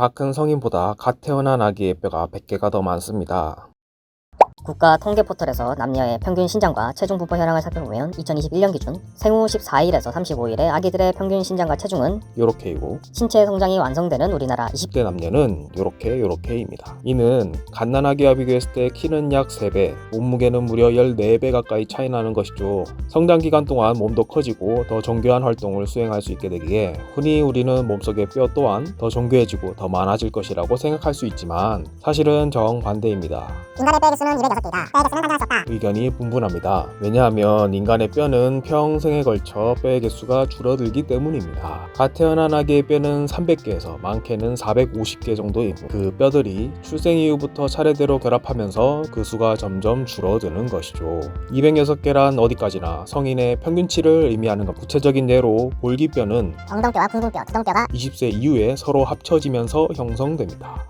다 큰 성인보다 갓 태어난 아기의 뼈가 100개가 더 많습니다. 국가 통계 포털에서 남녀의 평균 신장과 체중 분포 현황을 살펴보면 2021년 기준 생후 14일에서 35일의 아기들의 평균 신장과 체중은 요렇게이고 신체 성장이 완성되는 우리나라 20 10대 남녀는 요렇게 요렇게입니다. 이는 갓난아기와 비교했을 때 키는 약 3배, 몸무게는 무려 14배 가까이 차이 나는 것이죠. 성장 기간 동안 몸도 커지고 더 정교한 활동을 수행할 수 있게 되기에 흔히 우리는 몸속의 뼈 또한 더 정교해지고 더 많아질 것이라고 생각할 수 있지만 사실은 정반대입니다. 인간의 뼈의 개수는 206개이다. 뼈 의. 의견이 분분합니다. 왜냐하면 인간의 뼈는 평생에 걸쳐 뼈의 개수가 줄어들기 때문입니다. 갓 태어난 아기의 뼈는 300개에서 많게는 450개 정도입니다. 그 뼈들이 출생 이후부터 차례대로 결합하면서 그 수가 점점 줄어드는 것이죠. 206개란 어디까지나 성인의 평균치를 의미하는 것. 구체적인 예로 볼기뼈는 엉덩뼈와 궁둥뼈, 두덩뼈가 20세 이후에 서로 합쳐지면서 형성됩니다.